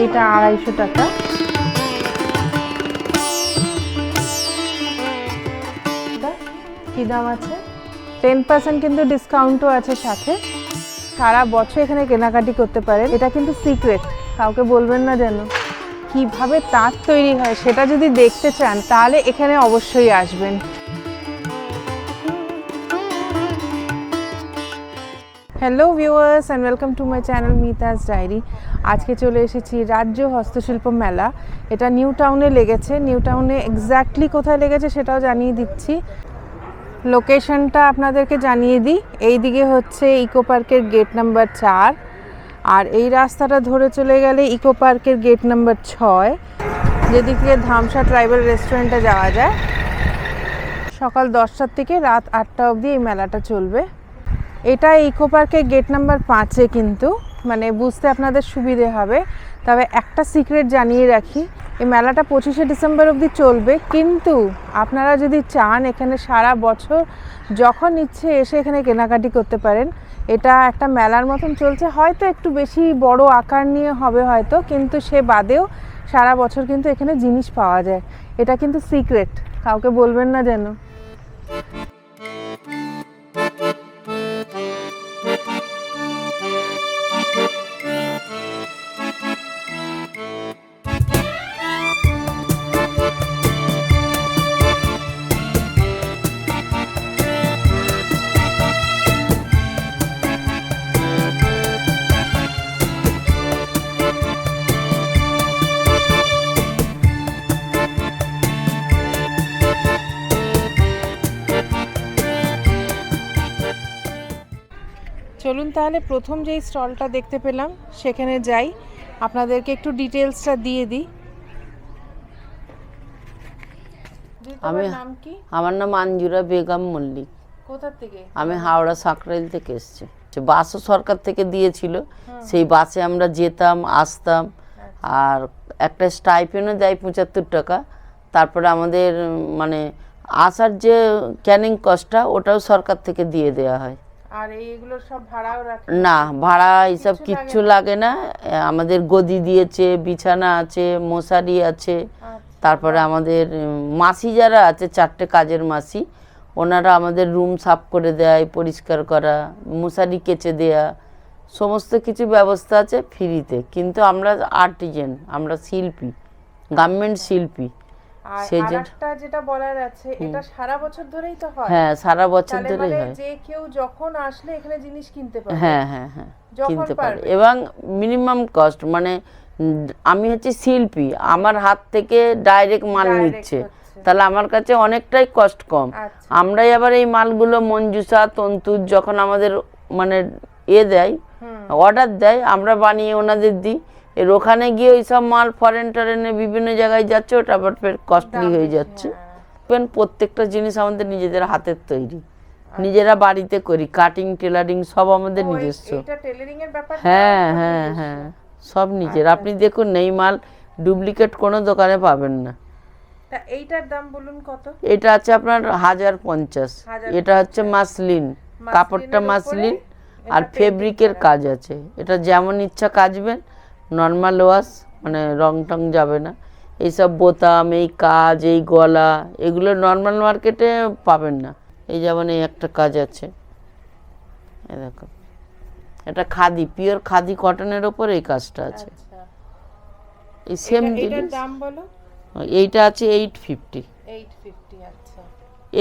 এইটা আড়াইশো টাকা। কি দাম আছে? টেন পার্সেন্ট কিন্তু ডিসকাউন্টও আছে সাথে। সারা বছর এখানে কেনাকাটি করতে পারেন। এটা কিন্তু সিক্রেট কাউকে বলবেন না যেন। কীভাবে তাঁত তৈরি হয় সেটা যদি দেখতে চান, তাহলে এখানে অবশ্যই আসবেন। Hello viewers and welcome to my channel Mita's diary আজকে চলে এসেছি রাজ্য হস্তশিল্প মেলা। এটা নিউ টাউনে লেগেছে। নিউ টাউনে এক্স্যাক্টলি কোথায় লেগেছে সেটাও জানিয়ে দিচ্ছি। লোকেশনটা আপনাদেরকে জানিয়ে দিই। এই দিকে হচ্ছে ইকো পার্কের গেট নাম্বার চার। আর এই রাস্তাটা ধরে চলে গেলে ইকো পার্কের গেট নাম্বার ছয়। যেদিক ধামসা ট্রাইবাল রেস্টুরেন্টে যাওয়া যায়। সকাল দশটার থেকে রাত আটটা অবধি এই মেলাটা চলবে। এটা ইকো পার্কের গেট নাম্বার পাঁচে কিন্তু। মানে বুঝতে আপনাদের সুবিধে হবে। তবে একটা সিক্রেট জানিয়ে রাখি, এই মেলাটা পঁচিশে ডিসেম্বর অবধি চলবে। কিন্তু আপনারা যদি চান এখানে সারা বছর যখন ইচ্ছে এসে এখানে কেনাকাটি করতে পারেন, এটা একটা মেলার মতন চলছে। হয়তো একটু বেশি বড় আকার নিয়ে হবে হয়তো, কিন্তু সে বাদেও সারা বছর কিন্তু এখানে জিনিস পাওয়া যায়। এটা কিন্তু সিক্রেট কাউকে বলবেন না যেন। তাহলে প্রথম যেই স্টলটা দেখতে পেলাম সেখানে যাই। আপনাদেরকে একটু ডিটেলসটা দিয়ে দিই। আমি- নাম কি? আমার নাম আঞ্জুরা বেগম মল্লিক। কোথা থেকে? আমি হাওড়া সাকরাইল থেকে এসেছি। বাসও সরকার থেকে দিয়েছিল সেই বাসে আমরা যেতাম আসতাম। আর একটা স্টাইপেনও দেয় পঁচাত্তর টাকা। তারপরে আমাদের মানে আসার যে ক্যানিং কস্টটা ওটাও সরকার থেকে দিয়ে দেওয়া হয়। আর এইগুলোর সব ভাড়াও রাখে? না ভাড়া এইসব কিচ্ছু কিচ্ছু লাগে না। আমাদের গদি দিয়েছে বিছানা আছে মশারি আছে। আচ্ছা। তারপরে আমাদের মাসি যারা আছে চারটে কাজের মাসি ওনারা আমাদের রুম সাফ করে দেয় পরিষ্কার করা মশারি কেচে দেয়া সমস্ত কিছু ব্যবস্থা আছে ফ্রিতে। কিন্তু আমরা আর্টিজেন আমরা শিল্পী গার্মেন্ট শিল্পী। আর আরেকটা যেটা বলার আছে এটা সারা বছর ধরেই তো হয়। হ্যাঁ সারা বছর ধরেই মানে হয়। যে কেউ যখন আসলে এখানে জিনিস কিনতে পারে হ্যাঁ হ্যাঁ হ্যাঁ কিনতে পারে এবং মিনিমাম কস্ট মানে আমি হচ্ছে শিল্পী আমার হাত থেকে ডাইরেক্ট মাল নিচ্ছে। তাহলে আমার কাছে অনেকটাই কস্ট কম। আচ্ছা। আমরাই আবার এই মালগুলো মঞ্জুসা তন্তুর যখন আমাদের মানে এ দেয় অর্ডার দেয় আমরা বানিয়ে ওনাদের দিই। এর ওখানে গিয়ে ওই সব মাল ফরেন টরেনে বিভিন্ন জায়গায় যাচ্ছে ওটা আবার ফের কস্টলি হয়ে যাচ্ছে। হ্যাঁ। পেন প্রত্যেকটা জিনিস আমাদের নিজেদের হাতের তৈরি। নিজেরা বাড়িতে করি কাটিং টেলারিং সব আমাদের নিজস্ব। টেলারিং এর ব্যাপার হ্যাঁ হ্যাঁ হ্যাঁ সব নিজের। আপনি দেখুন এই মাল ডুপ্লিকেট কোনো দোকানে পাবেন না। তা এইটার দাম বলুন কত? এটা আছে আপনার হাজার পঞ্চাশ। এটা হচ্ছে মাসলিন। কাপড়টা মাসলিন আর ফেব্রিকের কাজ আছে। এটা যেমন ইচ্ছা কাচবেন নর্মাল ওয়াশ মানে রং টং যাবে না। এইসব বোতাম এই কাজ এই গলা এগুলো নর্মাল মার্কেটে পাবেন না। এই যেমন এই একটা কাজ আছে। দেখো। এটা খাদি পিওর খাদি কটনের ওপর এই কাজটা আছে। আচ্ছা। এই সেম জিনিস? এইটা আছে এইট ফিফটি 850 আচ্ছা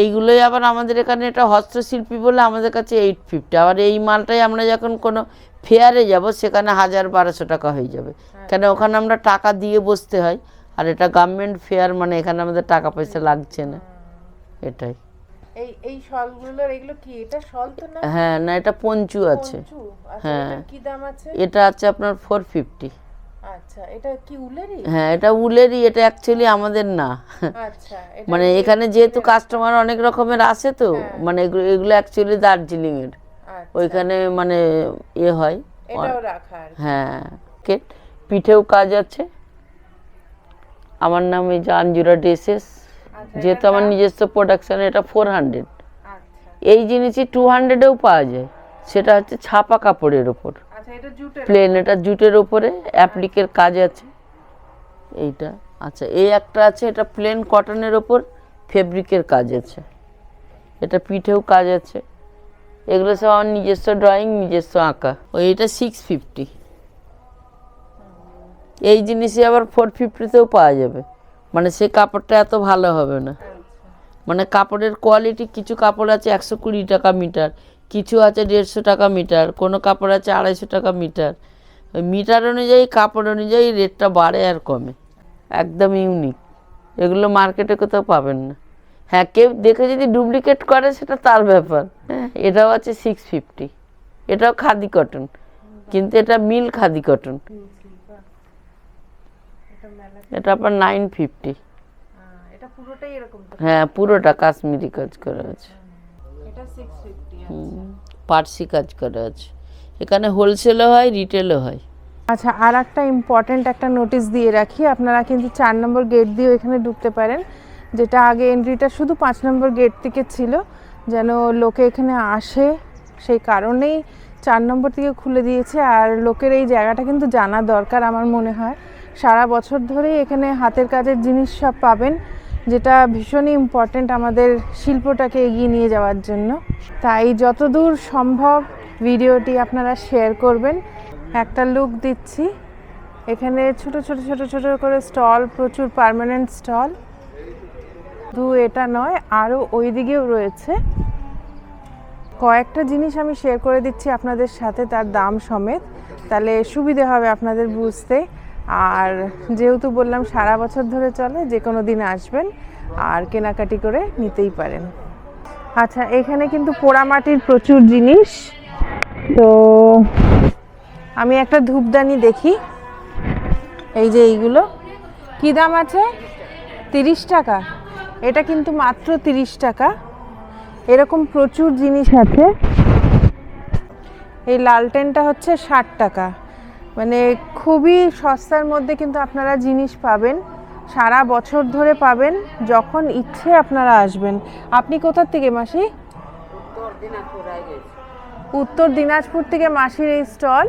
এইগুলোই আবার আমাদের এখানে এটা হস্তশিল্পী বলে আমাদের কাছে এইট ফিফটি আবার এই মালটাই আমরা যখন কোনো ফেয়ারে যাব সেখানে হাজার বারোশো টাকা হয়ে যাবে। কেন ওখানে আমরা টাকা দিয়ে বসতে হয় আর এটা গভর্নমেন্ট ফেয়ার মানে এখানে আমাদের টাকা পয়সা লাগছে না। এটাই। এই এই শলগুলোর এগুলো কি? এটা শল তো না? হ্যাঁ না এটা পঞ্চু আছে। আচ্ছা হ্যাঁ। কি দাম আছে? এটা আছে আপনার ফোর ফিফটি আচ্ছা এটা কি উলেরই? হ্যাঁ এটা উলেরই এটা অ্যাকচুয়ালি আমাদের না। আচ্ছা মানে এখানে যেহেতু কাস্টমার অনেক রকমের আসে তো মানে এগুলো অ্যাকচুয়ালি দার্জিলিংয়ের আচ্ছা, ওইখানে মানে এ হয়। এটাও রাখা হ্যাঁ কেট পিঠেও কাজ আছে। আমার নাম এই যে আঞ্জুরা ড্রেসেস। আচ্ছা যেহেতু আমার নিজস্ব প্রোডাকশন এটা ফোর হান্ড্রেড আচ্ছা। এই জিনিসই টু হান্ড্রেডেও পাওয়া যায়। সেটা হচ্ছে ছাপা কাপড়ের ওপর আচ্ছা আচ্ছা এটা জুটের প্লেন এটা জুটের ওপরে অ্যাপ্লিকের কাজ আছে। এইটা আচ্ছা এই একটা আছে এটা প্লেন কটনের ওপর ফেব্রিকের কাজ আছে। এটা পিঠেও কাজ আছে। এগুলো সব আমার নিজস্ব ড্রয়িং নিজস্ব আঁকা। ওই এটা সিক্স ফিফটি এই জিনিসই আবার ফোর ফিফটিতেও পাওয়া যাবে। মানে সেই কাপড়টা এত ভালো হবে না। মানে কাপড়ের কোয়ালিটি কিছু কাপড় আছে একশো কুড়ি টাকা মিটার। কিছু আছে দেড়শো টাকা মিটার কোনো কাপড় আছে আড়াইশো টাকা মিটার। ওই মিটার অনুযায়ী কাপড় অনুযায়ী রেটটা বাড়ে আর কমে। একদম ইউনিক এগুলো মার্কেটে কোথাও পাবেন না। হ্যাঁ কেউ দেখে যদি ডুপ্লিকেট করে সেটা তার ব্যাপার। হ্যাঁ এটাও আছে সিক্স ফিফটি এটাও খাদি কটন কিন্তু এটা মিল খাদি কটন এটা আপনার নাইন ফিফটি পুরোটাই হ্যাঁ পুরোটা কাশ্মীরি কাজ করা আছে। এটা সিক্স ফিফটি পার্সি কাজ করা আছে। এখানে হোলসেলও হয় রিটেলও হয়। আচ্ছা আর একটা ইম্পর্টেন্ট একটা নোটিশ দিয়ে রাখি। আপনারা কিন্তু চার নম্বর গেট দিয়েও এখানে ঢুকতে পারেন। যেটা আগে এন্ট্রিটা শুধু পাঁচ নম্বর গেট থেকে ছিল। যেন লোকে এখানে আসে সেই কারণেই চার নম্বর থেকে খুলে দিয়েছে। আর লোকের এই জায়গাটা কিন্তু জানা দরকার আমার মনে হয়। সারা বছর ধরেই এখানে হাতের কাজের জিনিস সব পাবেন। যেটা ভীষণই ইম্পর্ট্যান্ট আমাদের শিল্পটাকে এগিয়ে নিয়ে যাওয়ার জন্য। তাই যতদূর সম্ভব ভিডিওটি আপনারা শেয়ার করবেন। একটা লুক দিচ্ছি। এখানে ছোট ছোট ছোট ছোট করে স্টল প্রচুর পার্মানেন্ট স্টল দু এটা নয় আরও ওই দিকেও রয়েছে। কয়েকটা জিনিস আমি শেয়ার করে দিচ্ছি আপনাদের সাথে, তার দাম সমেত। তাহলে সুবিধে হবে আপনাদের বুঝতে। আর যেহেতু বললাম সারা বছর ধরে চলে, যে কোনো দিন আসবেন আর কেনাকাটি করে নিতেই পারেন। আচ্ছা এখানে কিন্তু পোড়ামাটির প্রচুর জিনিস। তো আমি একটা ধূপদানি দেখি। এই যে এইগুলো। কি দাম আছে? তিরিশ টাকা। এটা কিন্তু মাত্র তিরিশ টাকা। এরকম প্রচুর জিনিস আছে। এই লালটেনটা হচ্ছে ষাট টাকা। মানে খুবই সস্তার মধ্যে কিন্তু আপনারা জিনিস পাবেন। সারা বছর ধরে পাবেন যখন ইচ্ছে আপনারা আসবেন। আপনি কোথার থেকে মাসি? উত্তর দিনাজপুর থেকে মাসির এই স্টল।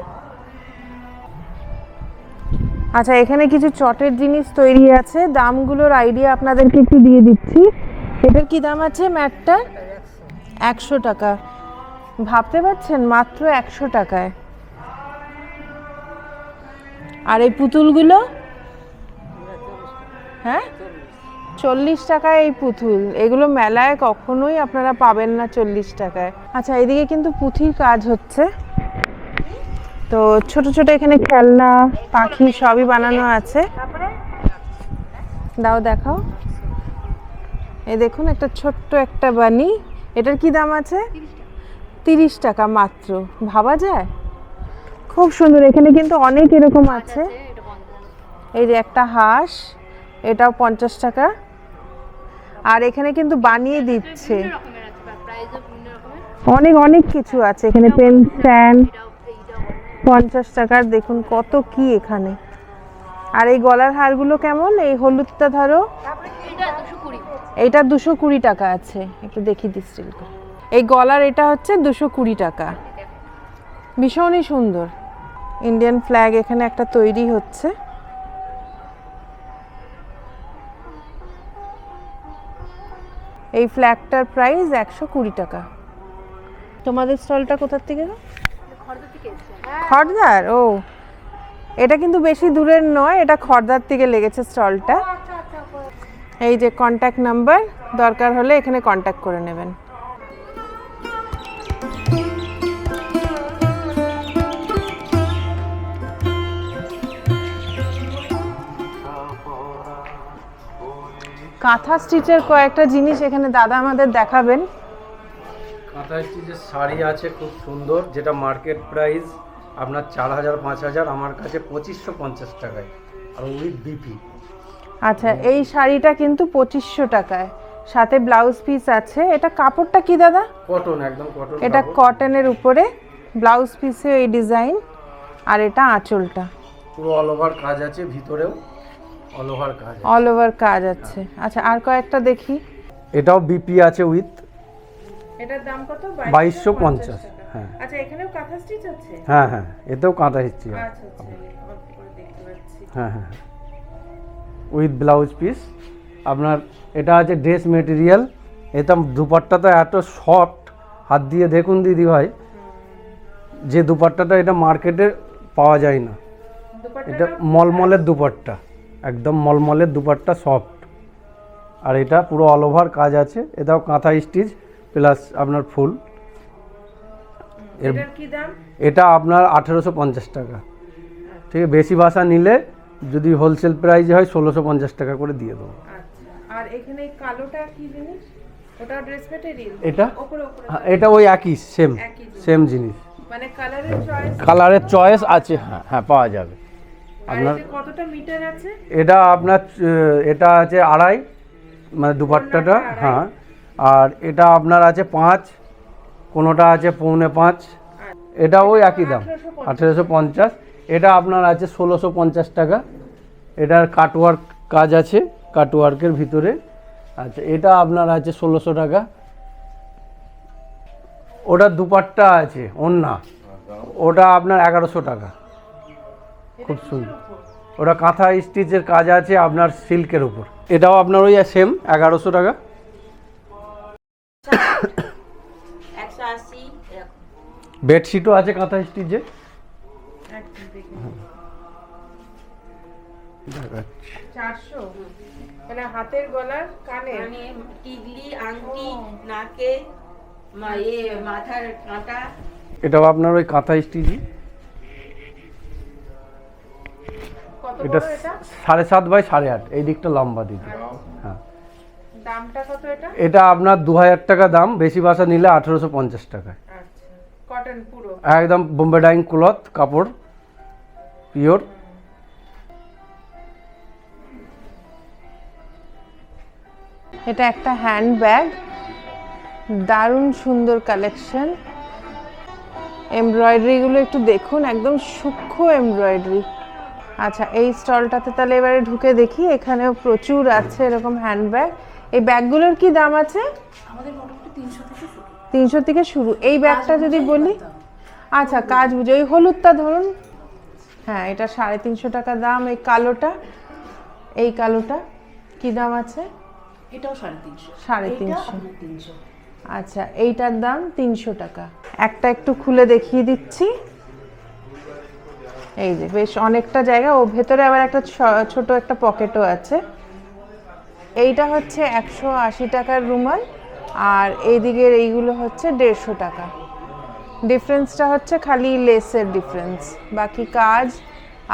আচ্ছা এখানে কিছু চটের জিনিস তৈরি আছে। দামগুলোর আইডিয়া আপনাদেরকে একটু দিয়ে দিচ্ছি। এটার কি দাম আছে ম্যাটটা? একশো টাকা। ভাবতে পারছেন? মাত্র একশো টাকায়। আর এই পুতুলগুলো? হ্যাঁ? চল্লিশ টাকায় এই পুতুল। এগুলো মেলায় কখনোই আপনারা পাবেন না চল্লিশ টাকায়। আচ্ছা এদিকে কিন্তু পুঁথির কাজ হচ্ছে। তো ছোট ছোট এখানে খেলনা, পাখি সবই বানানো আছে। দাও দেখাও। এ দেখুন, একটা ছোট্ট একটা বানি এটার কি দাম আছে? তিরিশ টাকা মাত্র। ভাবা যায়? খুব সুন্দর এখানে কিন্তু অনেক এরকম আছে। এই যে একটা হাঁস এটাও পঞ্চাশ টাকা। আর এখানে কিন্তু বানিয়ে দিচ্ছে। অনেক অনেক কিছু আছে। এখানে পেন স্ট্যান্ড পঞ্চাশ টাকার দেখুন কত কি এখানে। আর এই গলার হারগুলো কেমন? এই হলুদটা ধরো। এইটা দুশো কুড়ি। টাকা আছে। একটু দেখি করে। এই গলার এটা হচ্ছে দুশো কুড়ি টাকা। ভীষণই সুন্দর। ইন্ডিয়ান ফ্ল্যাগ এখানে একটা তৈরি হচ্ছে। এই ফ্ল্যাগটার প্রাইস একশো কুড়ি টাকা। তোমাদের স্টলটা কোথার থেকে গো? খড়দার? ও। এটা কিন্তু বেশি দূরের নয় এটা খড়দার থেকে লেগেছে স্টলটা। এই যে কন্ট্যাক্ট নাম্বার দরকার হলে এখানে কন্ট্যাক্ট করে নেবেন। কাঁথা স্টিচের কয়েকটা জিনিস এখানে দাদা আমাদের দেখাবেন। কাঁথা স্টিচের শাড়ি আছে খুব সুন্দর যেটা মার্কেট প্রাইস আপনার চার হাজার পাঁচ হাজার আমার কাছে পঁচিশশো পঞ্চাশ টাকায় আর উইথ বিপি আচ্ছা এই শাড়িটা কিন্তু পঁচিশশো টাকায়। সাথে ব্লাউজ পিস আছে। এটা কাপড়টা কি দাদা? কটন একদম কটন এটা কটনের উপরে ব্লাউজ পিসে এই ডিজাইন আর এটা আঁচলটা। পুরো অল ওভার কাজ আছে ভিতরেও। অল ওভার কাজ আছে। অল ওভার কাজ আছে। আচ্ছা আর কয়েকটা দেখি। এটাও বিপি আছে উইথ এটার দাম কত? বাইশশো পঞ্চাশ হ্যাঁ। আচ্ছা এখানেও কাঁথা স্টিচ আছে? হ্যাঁ হ্যাঁ এতেও কাঁথা হিস্ট্রি হয় আচ্ছা আচ্ছা দেখতে পাচ্ছি। হ্যাঁ হ্যাঁ উইথ ব্লাউজ পিস আপনার এটা আছে ড্রেস মেটেরিয়াল এটা দুপাট্টাটা এত সফট হাত দিয়ে দেখুন দিদি ভাই। যে দুপাট্টাটা এটা মার্কেটে পাওয়া যায় না। এটা মলমলের দুপাট্টা। একদম মলমলের দুপাট্টা সফট আর এটা পুরো অল ওভার কাজ আছে। এটাও কাঁথা স্টিচ প্লাস আপনার ফুল। এর এটা আপনার আঠেরোশো পঞ্চাশ টাকা। ঠিক আছে বেশি বাসা নিলে যদি হোলসেল প্রাইস হয় ষোলোশো পঞ্চাশ টাকা করে দিয়ে দেবো। আচ্ছা আর এখানে কালোটা কি জিনিস? ওটা ড্রেস মেটেরিয়াল এটা? হ্যাঁ, এটা ওই একই সেম সেম জিনিস। মানে কালারের চয়েস আছে হ্যাঁ হ্যাঁ পাওয়া যাবে। আপনার কতটা মিটার আছে? এটা আপনার এটা আছে আড়াই মানে দুপাট্টাটা হ্যাঁ। আর এটা আপনার আছে পাঁচ কোনোটা আছে পৌনে পাঁচ। এটা ওই একই দাম আঠেরোশো পঞ্চাশ। এটা আপনার আছে ষোলোশো পঞ্চাশ টাকা। এটার কাটওয়ার্ক কাজ আছে কাটওয়ার্কের ভিতরে। আচ্ছা এটা আপনার আছে ষোলোশো টাকা। ওটা দুপাট্টা আছে ওন্না ওটা আপনার এগারোশো টাকা। খুব সুন্দর। ওটা কাঁথা স্টিচের কাজ আছে আপনার সিল্কের উপর। এটাও আপনার ওই সেম এগারোশো টাকা। বেডশিটও আছে কাঁথা স্টিচের চারশো? মানে হাতের গলার কানের আংটি নাকে মাথার কাঁটা। এটাও আপনার ওই কাঁথা স্টিচই এটা সাড়ে সাত বাই সাড়ে আট। এই দিকটা লম্বা দিদি হ্যাঁ। এটা? এটা আপনার দু হাজার টাকা দাম বেশি বাসা নিলে আঠেরোশো পঞ্চাশ টাকায় আচ্ছা কটন পুরো? একদম বোম্বে ডাইং ক্লথ কাপড় পিওর। এটা একটা হ্যান্ড ব্যাগ দারুণ সুন্দর কালেকশন এমব্রয়ডারিগুলো একটু দেখুন একদম সূক্ষ্ম এমব্রয়ডারি আচ্ছা এই স্টলটাতে তাহলে এবারে ঢুকে দেখি এখানেও প্রচুর আছে এরকম হ্যান্ড ব্যাগ এই ব্যাগগুলোর কি দাম আছে? তিনশো থেকে শুরু। এই ব্যাগটা যদি বলি? আচ্ছা কাজ বুঝে ওই হলুদটা ধরুন। হ্যাঁ এটা সাড়ে তিনশো টাকা দাম। এই কালোটা এই কালোটা কি দাম আছে? এটাও সাড়ে তিনশো। সাড়ে তিনশো। তিনশো। আচ্ছা এইটার দাম তিনশো টাকা। একটা একটু খুলে দেখিয়ে দিচ্ছি। এই যে, বেশ অনেকটা জায়গা। ও ভেতরে আবার একটা ছোট একটা পকেটও আছে। এইটা হচ্ছে একশো আশি টাকার রুমাল আর এইদিকের এইগুলো হচ্ছে দেড়শো টাকা। ডিফারেন্সটা হচ্ছে খালি লেসের ডিফারেন্স। বাকি কাজ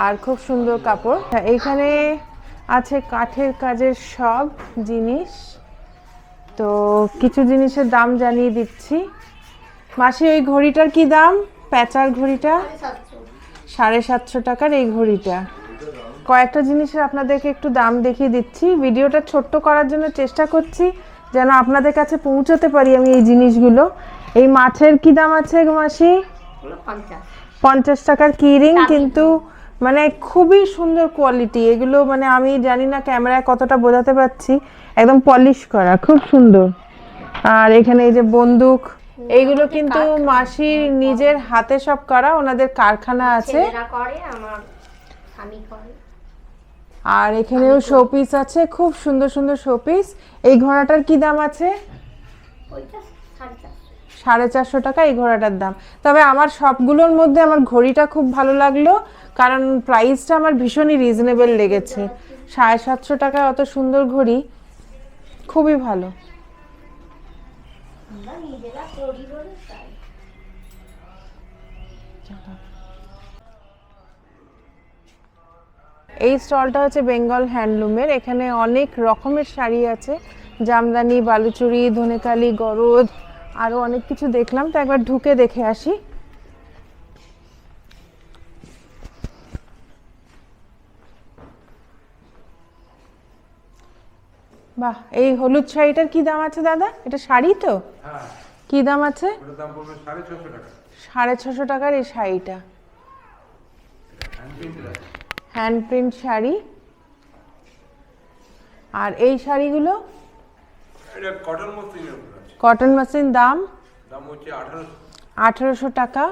আর খুব সুন্দর কাপড়। এইখানে আছে কাঠের কাজের সব জিনিস। তো কিছু জিনিসের দাম জানিয়ে দিচ্ছি। মাসি ওই ঘড়িটার কি দাম? প্যাচার ঘড়িটা? সাড়ে সাতশো টাকার এই ঘড়িটা। কয়েকটা জিনিসের আপনাদেরকে একটু দাম দেখিয়ে দিচ্ছি। ভিডিওটা ছোট্ট করার জন্য চেষ্টা করছি যেন আপনাদের কাছে পৌঁছতে পারি আমি এই জিনিসগুলো। এই মাছের কি দাম আছে মাসি? পঞ্চাশ। টাকার কিরিং কিন্তু মানে খুবই সুন্দর কোয়ালিটি এগুলো মানে আমি জানি না ক্যামেরায় কতটা বোঝাতে পারছি। একদম পলিশ করা খুব সুন্দর। আর এখানে এই যে বন্দুক এইগুলো কিন্তু মাসি নিজের হাতে সব করা ওনাদের কারখানা আছে। করে আমার স্বামী করে। আর এখানেও শোপিস আছে খুব সুন্দর সুন্দর শোপিস। এই ঘোড়াটার কি দাম আছে? সাড়ে চারশো। সাড়ে চারশো টাকা এই ঘোড়াটার দাম। তবে আমার সবগুলোর মধ্যে আমার ঘড়িটা খুব ভালো লাগল কারণ প্রাইসটা আমার ভীষণই রিজনেবল লেগেছে। সাড়ে সাতশো টাকায় অত সুন্দর ঘড়ি খুবই ভালো। এই স্টলটা হচ্ছে বেঙ্গল হ্যান্ডলুমের। এখানে অনেক রকমের শাড়ি আছে। জামদানি, বালুচুরি, ধনেকালি, গরদ আরও অনেক কিছু দেখলাম। তো একবার ঢুকে দেখে আসি। বাহ এই হলুদ শাড়িটার কি দাম আছে দাদা? এটা শাড়ি তো? কি দাম আছে? সাড়ে ছশো টাকার এই শাড়িটা। Hand print sari. আর এই শাড়িগুলো? কটন মাসিন দাম? আঠেরোশো। টাকা।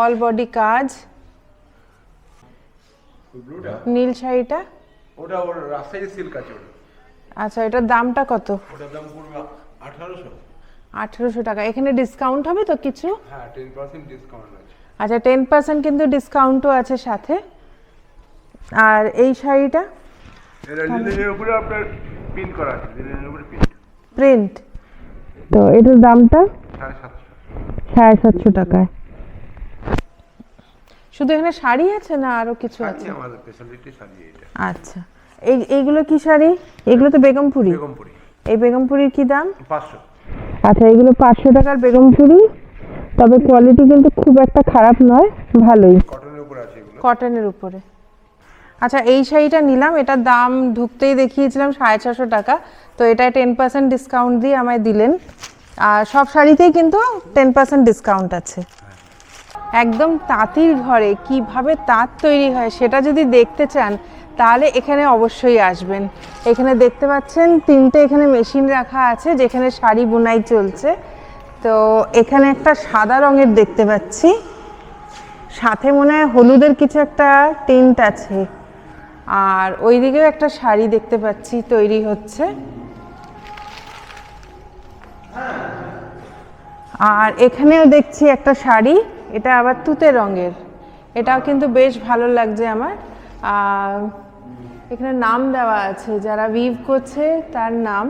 অল বডি কাজ নীল শাড়িটা? ওটা ওর রাজশাহী সিল্ক আছে ওটা। আচ্ছা এটার দামটা কত? ওটার দাম পড়বে আঠারোশো। আঠেরোশো টাকা। এখানে ডিসকাউন্ট হবে তো কিছু? হ্যাঁ টেন পার্সেন্ট ডিসকাউন্ট আছে। আচ্ছা টেন পার্সেন্ট কিন্তু ডিসকাউন্টও আছে সাথে। আর এই শাড়িটা? এটা লিলেনের উপরে আপনার প্রিন্ট করা আছে লিলেনের উপরে প্রিন্ট প্রিন্ট তো এটার দামটা? সাড়ে সাতশো। সাড়ে সাতশো টাকায়। শুধু এখানে শাড়ি আছে না আরও কিছু আছে আমাদের স্পেশালিটি শাড়ি এটা আচ্ছা। এই এইগুলো কি শাড়ি? এগুলো তো বেগমপুরি। বেগমপুরি। এই বেগমপুরির কি দাম? পাঁচশো। আচ্ছা এগুলো পাঁচশো টাকার বেগমপুরি। তবে কোয়ালিটি কিন্তু খুব একটা খারাপ নয় ভালোই। কটনের উপরে আছে এগুলো। কটনের উপরে। আচ্ছা এই শাড়িটা নিলাম এটার দাম ঢুকতেই দেখিয়েছিলাম সাড়ে ছশো টাকা। তো এটা টেন পার্সেন্ট ডিসকাউন্ট দিয়ে আমায় দিলেন। আর সব শাড়িতেই কিন্তু টেন পার্সেন্ট ডিসকাউন্ট আছে। একদম তাঁতির ঘরে কীভাবে তাঁত তৈরি হয় সেটা যদি দেখতে চান, তাহলে এখানে অবশ্যই আসবেন। এখানে দেখতে পাচ্ছেন তিনটে এখানে মেশিন রাখা আছে, যেখানে শাড়ি বুনাই চলছে। তো এখানে একটা সাদা রঙের দেখতে পাচ্ছি। সাথে মনে হয় হলুদের কিছু একটা টেন্ট আছে। আর ওইদিকেও একটা শাড়ি দেখতে পাচ্ছি, তৈরি হচ্ছে। আর এখানেও দেখছি একটা শাড়ি। এটা আবার তুতে রঙের। এটাও কিন্তু বেশ ভালো লাগছে আমার। এখানে নাম দেওয়া আছে, যারা উইভ করছে তার নাম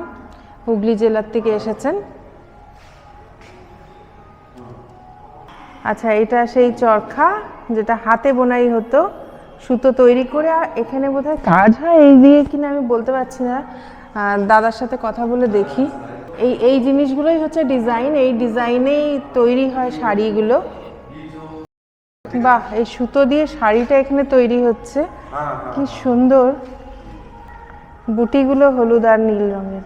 হুগলি জেলার থেকে এসেছেন। আচ্ছা এটা সেই চরখা যেটা হাতে বোনাই হতো, সুতো তৈরি করে, আর এখানে বোধহয় কাজ হয় এই দিয়ে কিনা আমি বলতে পারছি না। দাদার সাথে কথা বলে দেখি। এই এই জিনিসগুলোই হচ্ছে ডিজাইন। এই ডিজাইনেই তৈরি হয় শাড়িগুলো। বাহ এই সুতো দিয়ে শাড়িটা এখানে তৈরি হচ্ছে। কি সুন্দর। বুটিগুলো হলুদ আর নীল রঙের।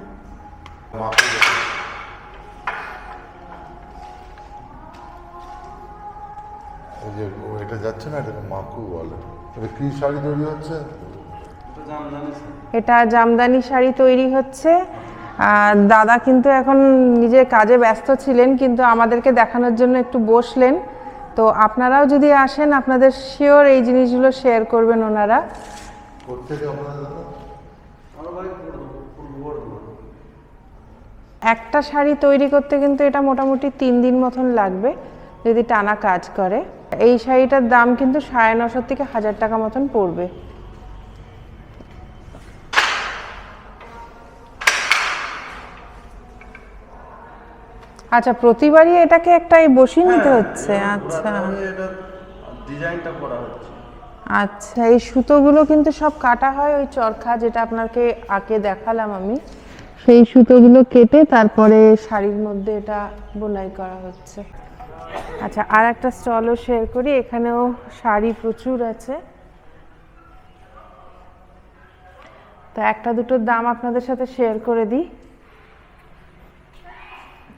যে এটা যাচ্ছে না এটাকে মাকু বলে। এটা কি শাড়ি তৈরি হচ্ছে? এটা জামদানি শাড়ি তৈরি হচ্ছে। আর দাদা কিন্তু এখন নিজের কাজে ব্যস্ত ছিলেন কিন্তু আমাদেরকে দেখানোর জন্য একটু বসলেন। তো আপনারাও যদি আসেন আপনাদের শিওর এই জিনিসগুলো শেয়ার করবেন ওনারা? একটা শাড়ি তৈরি করতে কিন্তু এটা মোটামুটি তিন দিন মতন লাগবে যদি টানা কাজ করে। এই শাড়িটার দাম কিন্তু সাড়ে নশো থেকে হাজার টাকা মতন পড়বে। আচ্ছা প্রতিবারই এটাকে একটা বসিয়ে নিতে হচ্ছে? আচ্ছা। ডিজাইনটা করা হচ্ছে। আচ্ছা এই সুতোগুলো কিন্তু সব কাটা হয় ওই চরখা যেটা আপনাকে আগে দেখালাম আমি। সেই সুতোগুলো কেটে তারপরে শাড়ির মধ্যে এটা বোনাই করা হচ্ছে। আচ্ছা আর একটা স্টলও শেয়ার করি এখানেও শাড়ি প্রচুর আছে। তো একটা দুটোর দাম আপনাদের সাথে শেয়ার করে দিই।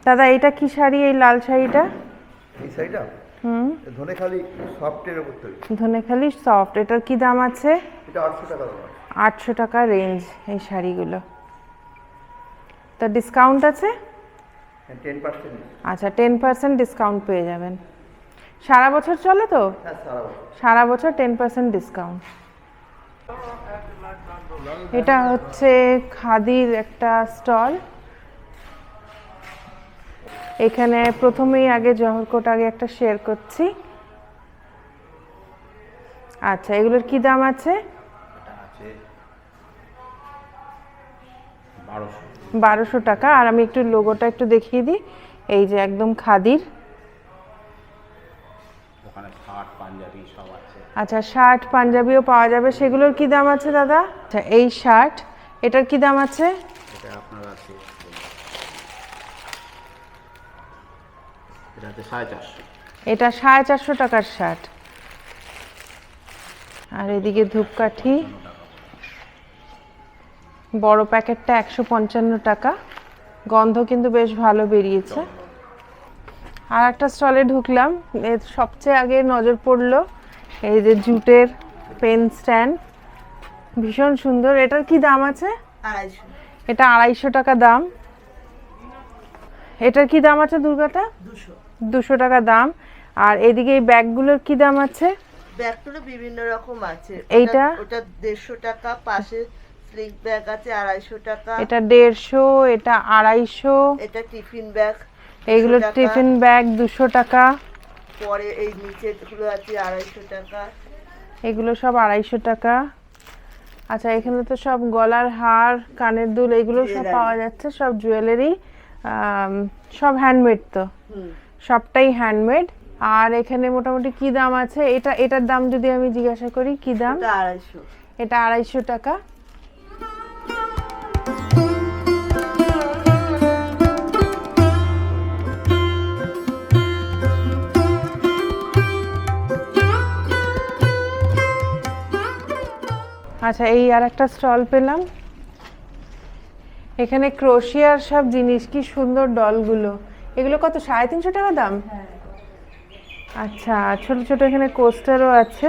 দাদা এটা কি শাড়ি এই লাল শাড়িটা? এই শাড়িটা? হুম। ধনে খালি সফটের উপর তৈরি। ধনেখালি সফট এটার কি দাম আছে? এটা আটশো টাকা দাম। আটশো টাকা রেঞ্জ এই শাড়িগুলো। তো ডিসকাউন্ট আছে? পার্সেন্ট আচ্ছা টেন পার্সেন্ট ডিসকাউন্ট পেয়ে যাবেন। সারা বছর চলে তো? হ্যাঁ সারা বছর। সারা বছর টেন পার্সেন্ট ডিসকাউন্ট এটা হচ্ছে খাদির একটা স্টল। এখানে প্রথমেই আগে জহরকোট আগে একটা শেয়ার করছি। আচ্ছা এগুলোর কি দাম আছে? বারোশো টাকা। আর আমি একটু লোগোটা একটু দেখিয়ে দিই। এই যে একদম খাদির। আচ্ছা শার্ট পাঞ্জাবিও পাওয়া যাবে। সেগুলোর কি দাম আছে দাদা? আচ্ছা এই শার্ট, এটার কি দাম আছে? চারশো এটা সাড়ে চারশো। টাকার শার্ট। আর এদিকে ধূপকাঠি। বড় প্যাকেটটা একশো পঞ্চান্ন টাকা। গন্ধ কিন্তু বেশ ভালো বেরিয়েছে। আর একটা স্টলে ঢুকলাম। এর সবচেয়ে আগে নজর পড়ল এই যে জুটের পেন স্ট্যান্ড। ভীষণ সুন্দর। এটার কি দাম আছে? এটা আড়াইশো টাকা দাম। এটার কি দাম আছে দুর্গাটা? দুশো। টাকা দাম। আর এদিকে এই ব্যাগগুলোর কি দাম আছে? ব্যাগগুলো বিভিন্ন রকম আছে। এইটা? ওটা- ওটা দেড়শো টাকা পাশে স্লিক ব্যাগ আছে আড়াইশো টাকা। এটা দেড়শো এটা আড়াইশো। এটা টিফিন ব্যাগ এইগুলো টিফিন ব্যাগ দুশো টাকা। পরে এই নিচেগুলো আছে আড়াইশো টাকা। এগুলো সব আড়াইশো টাকা। আচ্ছা এখানে তো সব গলার হার কানের দুল এগুলো সব পাওয়া যাচ্ছে সব জুয়েলারি সব হ্যান্ডমেড তো। সবটাই হ্যান্ডমেড আর এখানে মোটামুটি কি দাম আছে? এটা এটার দাম যদি আমি জিজ্ঞাসা করি কি দাম? আড়াইশো। এটা আড়াইশো টাকা। আচ্ছা এই আর একটা স্টল পেলাম। এখানে ক্রোশিয়ার সব জিনিস কি সুন্দর ডলগুলো এগুলো কত সাড়ে তিনশো টাকা দাম? আচ্ছা ছোট ছোট এখানে কোস্টারও আছে।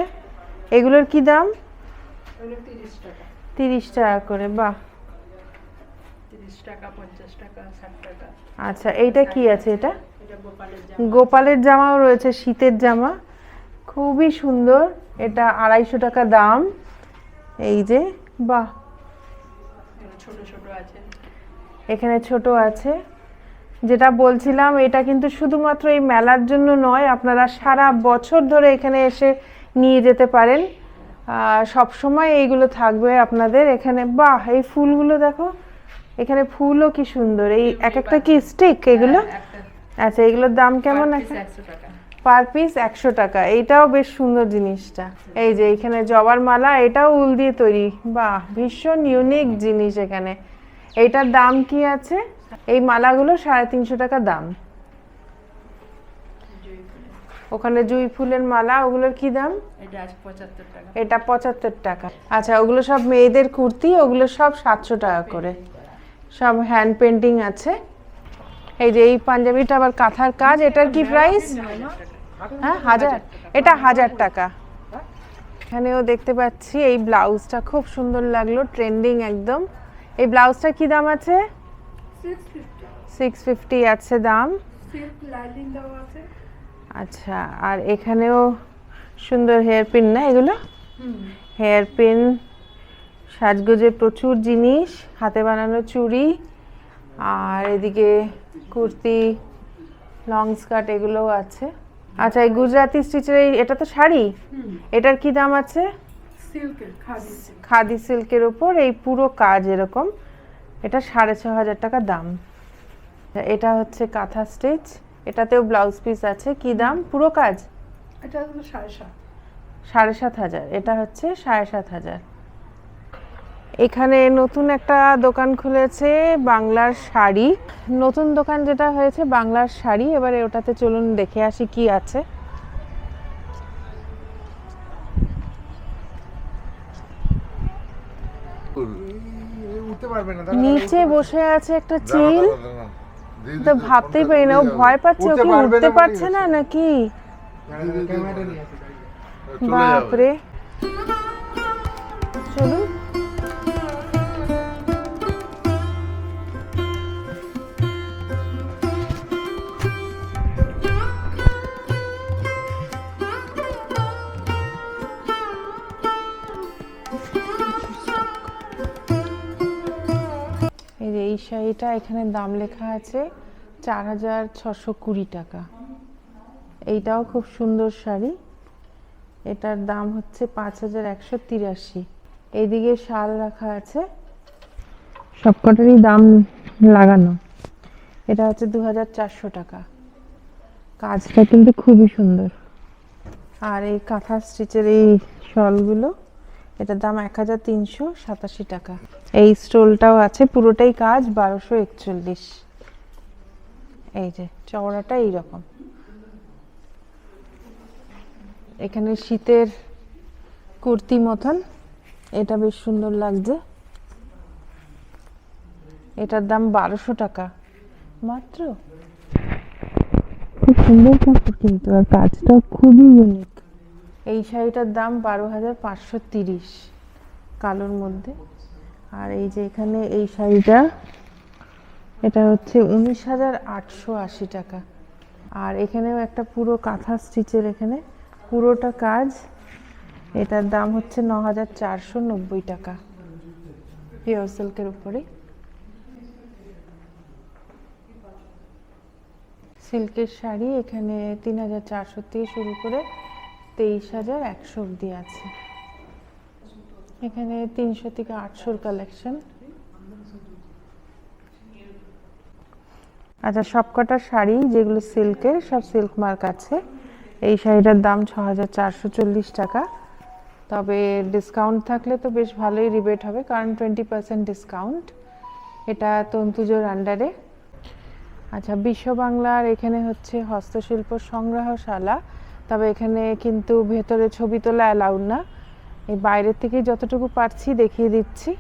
এগুলোর কি দাম? তিরিশ টাকা। করে বাহ। আচ্ছা এইটা কি আছে এটা? গোপালের জামাও রয়েছে শীতের জামা। খুবই সুন্দর। এটা আড়াইশো টাকা দাম। এই যে বাহ। এখানে ছোট আছে। যেটা বলছিলাম এটা কিন্তু শুধুমাত্র এই মেলার জন্য নয় আপনারা সারা বছর ধরে এখানে এসে নিয়ে যেতে পারেন। সব সময় এইগুলো থাকবে আপনাদের এখানে। বাহ এই ফুলগুলো দেখো এখানে ফুলও কি সুন্দর। এই এক একটা কি স্টিক এগুলো? আচ্ছা এগুলোর দাম কেমন আছে? পার পিস একশো টাকা। এইটাও বেশ সুন্দর জিনিসটা। এই যে এখানে জবার মালা এটাও উল দিয়ে তৈরি। বাহ ভীষণ ইউনিক জিনিস এখানে। এইটার দাম কি আছে? এই মালাগুলো সাড়ে তিনশো টাকা দাম। ওখানে জুঁই ফুলের মালা ওগুলোর কি দাম? এটা পঁচাত্তর টাকা। আচ্ছা ওগুলো সব মেয়েদের কুর্তি ওগুলো সব সাতশো টাকা করে। সব হ্যান্ড পেন্টিং আছে। এই যে এই পাঞ্জাবিটা আবার কাঁথার কাজ এটার কি প্রাইস হ্যাঁ হাজার। এটা হাজার টাকা। এখানেও দেখতে পাচ্ছি এই ব্লাউজটা খুব সুন্দর লাগল ট্রেন্ডিং একদম। এই ব্লাউজটা কি দাম আছে? Six fifty. আছে দাম। আচ্ছা আর এখানেও সুন্দর হেয়ার পিন না এগুলো? হেয়ার পিন সাজগোজের প্রচুর জিনিস হাতে বানানো চুড়ি আর এদিকে কুর্তি লং স্কার্ট এগুলোও আছে। আচ্ছা এই গুজরাটি স্টিচের এই এটা তো শাড়ি? এটার কি দাম আছে? খাদি। খাদি সিল্কের উপর এই পুরো কাজ এরকম। এটা সাড়ে ছ হাজার টাকা দাম। এটা হচ্ছে কাঁথা স্টিচ। এটাতেও ব্লাউজ পিস আছে। কি দাম? পুরো কাজ? এটা হলো সাড়ে সাত। সাড়ে সাত হাজার। এটা হচ্ছে সাড়ে সাত হাজার। এখানে নতুন একটা দোকান খুলেছে বাংলার শাড়ি। নতুন দোকান যেটা হয়েছে বাংলার শাড়ি। এবারে ওটাতে চলুন দেখে আসি কি আছে। নিচে বসে আছে একটা চিল তো ভাবতেই পারি না ও ভয় পাচ্ছে ও কি উঠতে পারছে না নাকি? বাপরে। চলুন। শাড়িটা এখানে দাম লেখা আছে চার হাজার ছশো কুড়ি টাকা। এইটাও খুব সুন্দর শাড়ি। এটার দাম হচ্ছে পাঁচ হাজার একশো তিরাশি। এইদিকে শাল রাখা আছে। সবকটারই দাম লাগানো। এটা হচ্ছে দু হাজার চারশো টাকা। কাজটা কিন্তু খুবই সুন্দর। আর এই কাঁথা স্টিচের এই শলগুলো এটার দাম এক হাজার তিনশো সাতাশি টাকা। এই স্টোলটাও আছে, পুরোটাই কাজ বারোশো একচল্লিশ। এই যে, চওড়াটা এইরকম। এখানে শীতের কুর্তি মতন, এটা বেশ সুন্দর লাগছে। এটার দাম বারোশো টাকা। মাত্র? খুব সুন্দর কাপড় কিন্তু আর কাজটা খুবই ইউনিক এই শাড়িটার দাম বারো হাজার পাঁচশো তিরিশ কালোর মধ্যে। আর এই যে এখানে এই শাড়িটা, এটা হচ্ছে উনিশ হাজার আটশো আশি টাকা। আর এখানেও একটা পুরো কাঁথা স্টিচের এখানে পুরোটা কাজ। এটার দাম হচ্ছে ন হাজার চারশো নব্বই টাকা পিওর সিল্কের উপরে। সিল্কের শাড়ি এখানে তিন হাজার চারশো থেকে শুরু করে তেইশ হাজার একশো অবধি আছে। এখানে তিনশো থেকে আটশোর কালেকশন আচ্ছা সবকটা শাড়ি যেগুলো সিল্কের, সব সিল্ক মার্ক আছে। এই শাড়িটার দাম ছ টাকা। তবে ডিসকাউন্ট থাকলে তো বেশ ভালোই রিবেট হবে, কারণ টোয়েন্টি পার্সেন্ট ডিসকাউন্ট এটা তন্তুজোর আন্ডারে আচ্ছা বিশ্ব বাংলার এখানে হচ্ছে হস্তশিল্প সংগ্রহশালা। তবে এখানে কিন্তু ভেতরে ছবি তোলা অ্যালাউড না। এই বাইরের থেকে যতটুকু পারছি দেখিয়ে দিচ্ছি।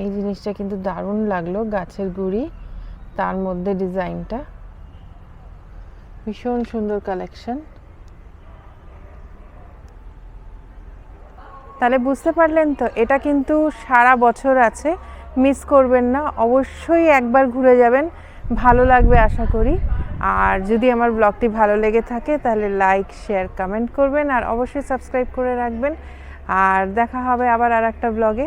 এই জিনিসটা কিন্তু দারুণ লাগল গাছের গুড়ি, তার মধ্যে ডিজাইনটা। ভীষণ সুন্দর কালেকশন। তাহলে বুঝতে পারলেন তো, এটা কিন্তু সারা বছর আছে। মিস করবেন না, অবশ্যই একবার ঘুরে যাবেন। ভালো লাগবে আশা করি। আর যদি আমার ব্লগটি ভালো লেগে থাকে, তাহলে লাইক, শেয়ার, কমেন্ট করবেন আর অবশ্যই সাবস্ক্রাইব করে রাখবেন। আর দেখা হবে আবার আর একটা ব্লগে।